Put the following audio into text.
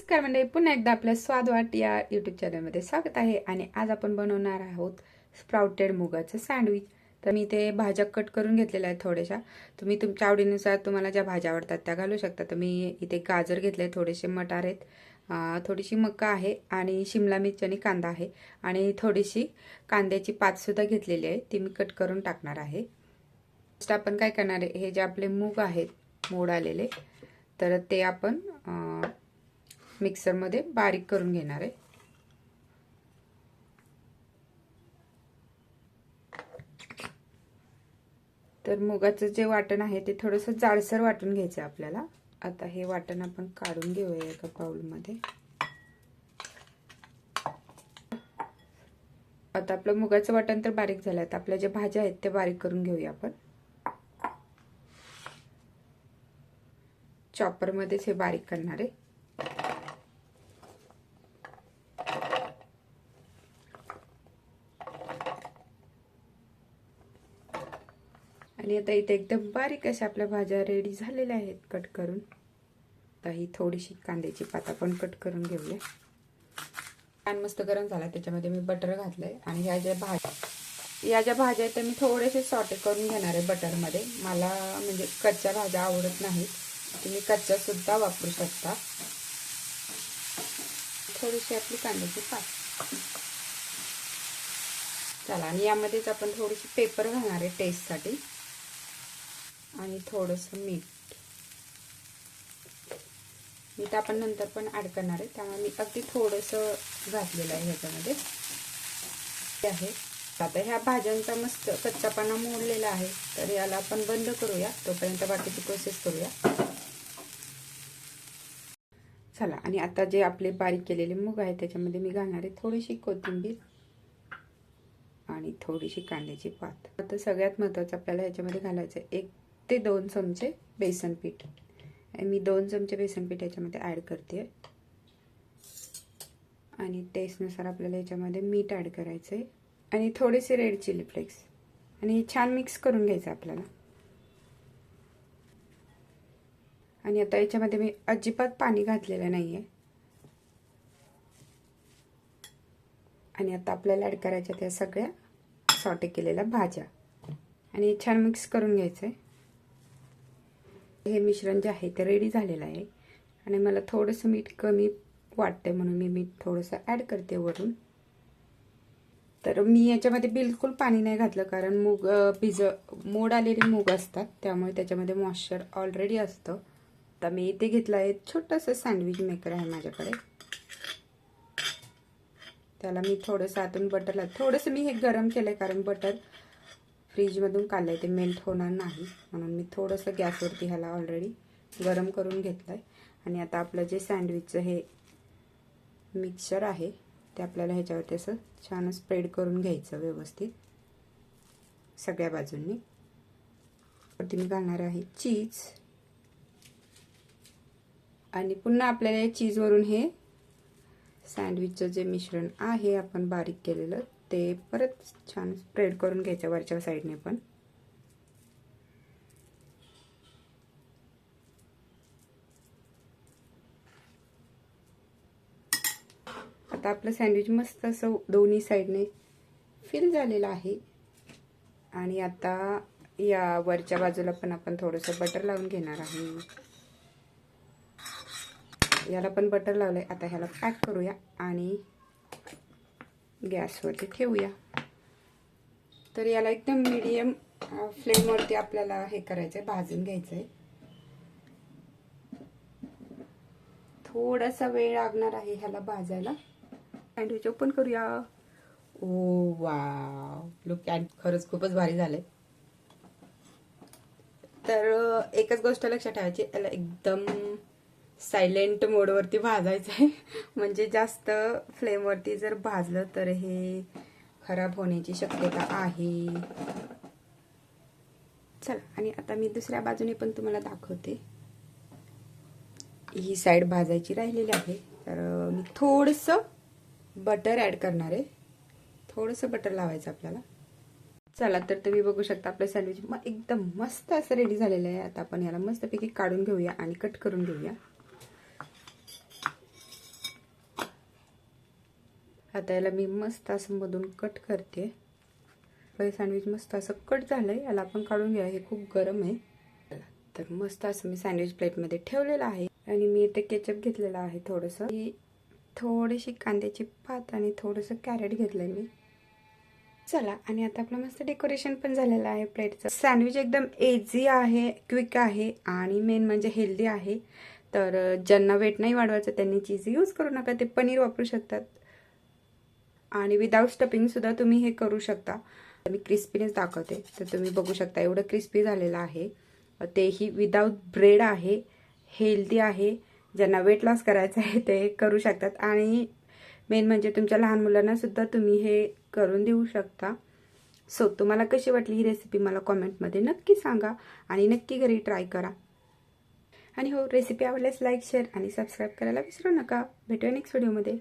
नमस्कार म्हणजे पुन्हा एकदा आपल्या स्वाद वाट या यूट्यूब चॅनलमध्ये स्वागत आहे. आणि आज आपण बनवणार आहोत स्प्राउटेड मुगाचं सँडविच तर मी ते भाज्या कट करून घेतलेल्या आहेत थोड्याशा. तुम्ही तुमच्या आवडीनुसार तुम्हाला ज्या भाज्या आवडतात त्या घालू शकता. तर मी इथे गाजर घेतले थोडेसे मटार आहेत. थोडीशी मका आहे आणि शिमला मिरची आणि कांदा आहे. आणि थोडीशी कांद्याची पातसुद्धा घेतलेली आहे. ती मी कट करून टाकणार आहे. फर्स्ट आपण काय करणार आहे? हे जे आपले मूग आहेत मोड आलेले तर ते आपण मिक्सरमध्ये बारीक करून घेणार आहे. तर मुगाचं जे वाटण आहे ते थोडंसं जाडसर वाटून घ्यायचं आहे आपल्याला. आता हे वाटण आपण काढून घेऊया एका बाउलमध्ये. आता आपलं मुगाचं वाटण तर बारीक झालं आता आपल्या ज्या भाज्या आहेत त्या बारीक करून घेऊया आपण. चॉपरमध्येच हे बारीक करणार आहे. आणि आता इथे एकदम बारीक अशा आपल्या भाज्या रेडी झालेल्या आहेत कट करून. आता ही थोडीशी कांद्याची पात आपण कट करून घेऊया. पॅन मस्त गरम झाला त्याच्यामध्ये मी बटर घातलंय. आणि ह्या ज्या भाज्या या ज्या भाज्या आहेत त्या मी थोडेसे सॉटे करून घेणार आहे बटरमध्ये मला म्हणजे कच्च्या भाज्या आवडत नाहीत. तुम्ही कच्च्या सुद्धा वापरू शकता. थोडीशी आपली कांद्याची पात. चला आणि यामध्येच आपण थोडीशी पेपर घालणार आहे टेस्टसाठी आणि थोडंसं मीठ. मीठ आपण नंतर पण ॲड करणार आहे. त्यामुळे मी अगदी थोडंसं घातलेलं आहे ह्याच्यामध्ये. ते आहे. आता ह्या भाज्यांचा मस्त कच्चापणा मोडलेला आहे. तर याला आपण बंद करूया. तोपर्यंत बाकीची प्रोसेस करूया. चला आणि आता जे आपले बारीक केलेले मूग आहे त्याच्यामध्ये मी घालणार आहे थोडीशी कोथिंबीर आणि थोडीशी कांद्याची पात. आता सगळ्यात महत्त्वाचं आपल्याला ह्याच्यामध्ये घालायचं आहे एक ते दोन चमचे बेसन पीठ. मी दोन चमचे बेसन पीठ याच्यामध्ये ॲड करते आणि टेस्टनुसार आपल्याला याच्यामध्ये मीठ ॲड करायचं आहे आणि थोडेसे रेड चिली फ्लेक्स आणि छान मिक्स करून घ्यायचं आपल्याला. आणि आता याच्यामध्ये मी अजिबात पाणी घातलेलं नाही आहे आणि आता आपल्याला ॲड करायच्या त्या सगळ्या सॉटे केलेल्या भाज्या. आणि छान मिक्स करून घ्यायचं आहे हे मिश्रण जे आहे ते रेडी झालेलं आहे. आणि मला थोडंसं मीठ कमी वाटतंय म्हणून मी मीठ थोडंसं ॲड करते वरून. तर मी याच्यामध्ये बिलकुल पाणी नाही घातलं कारण मूग भिज मोड आलेले मूग असतात. त्यामुळे त्याच्यामध्ये मॉइश्चर ऑलरेडी असतं. तर मी इथे घेतलं आहे छोटंसं सँडविच मेकर आहे माझ्याकडे. त्याला मी थोडंसं आतून बटरला थोडंसं मी हे गरम केलं आहे कारण बटर फ्रीजमधून काढलं आहे ते मेल्ट होणार नाही. म्हणून मी थोडंसं गॅसवरती ह्याला ऑलरेडी गरम करून घेतलं आहे आणि आता आपलं जे सँडविचचं हे मिक्सचर आहे ते आपल्याला ह्याच्यावरती असं छान स्प्रेड करून घ्यायचं व्यवस्थित. सगळ्या बाजूंनी. वरती मी घालणार आहे चीज आणि पुन्हा आपल्याला या चीजवरून हे सँडविचचं जे मिश्रण आहे आपण बारीक केलेलं ते परत छान स्प्रेड करून घ्यायचं वरच्या साईडने पण. आता आपलं सँडविच मस्त असं दोन्ही साईडने फिल झालेलं आहे. आणि आता या वरच्या बाजूला पण आपण थोडंसं बटर लावून घेणार आहे. याला पण बटर लावलंय. आता ह्याला पॅक करूया. आणि गॅसवरती ठेवूया. तर याला एकदम मिडियम फ्लेमवरती आपल्याला हे करायचं आहे भाजून घ्यायचं आहे थोडासा वेळ लागणार आहे ह्याला भाजायला. सँडविच ओपन करूया. ओ वा लुक अँड खरंच खूपच भारी झालंय. तर एकच गोष्ट लक्षात ठेवायची याला एकदम सायलेंट मोडवरती भाजायचं आहे म्हणजे जास्त फ्लेमवरती जर भाजलं तर हे खराब होण्याची शक्यता आहे. चला आणि आता मी दुसऱ्या बाजूने पण तुम्हाला दाखवते. ही साईड भाजायची राहिलेली आहे. तर मी थोडंसं बटर ॲड करणार आहे. थोडंसं बटर लावायचं आपल्याला. चला तर तुम्ही बघू शकता आपलं सँडविच मग एकदम मस्त असं रेडी झालेलं आहे. आता आपण याला मस्तपैकी काढून घेऊया आणि कट करून घेऊया. आता याला मी मस्त असं मधून कट करते. पहिले सँडविच मस्त असं कट झालंय. याला आपण काढून घ्या हे खूप गरम आहे. तर मस्त असं मी सँडविच प्लेटमध्ये ठेवलेलं आहे. आणि मी इथे केचप घेतलेलं आहे थोडंसं. ही थोडीशी कांद्याची पात आणि थोडंसं कॅरेट घेतलंय मी. चला आणि आता आपलं मस्त डेकोरेशन पण झालेलं आहे प्लेटचं. सँडविच एकदम एझी आहे क्विक आहे आणि मेन म्हणजे हेल्दी आहे. तर ज्यांना वेट नाही वाढवायचं त्यांनी चीज यूज करू नका. ते पनीर वापरू शकतात. आणि विदाउट स्टपिंगसुद्धा तुम्ही हे करू शकता. मी क्रिस्पीनेच दाखवते. तर तुम्ही बघू शकता एवढं क्रिस्पी झालेलं आहे. तेही विदाऊट ब्रेड आहे. हेल्दी आहे. ज्यांना वेट लॉस करायचं आहे ते करू शकतात. आणि मेन म्हणजे तुमच्या लहान मुलांनासुद्धा तुम्ही हे करून देऊ शकता. सो तुम्हाला कशी वाटली ही रेसिपी मला कॉमेंटमध्ये नक्की सांगा आणि नक्की घरी ट्राय करा. आणि हो रेसिपी आवडल्यास लाईक शेअर आणि सबस्क्राईब करायला विसरू नका. भेटूया नेक्स्ट व्हिडिओमध्ये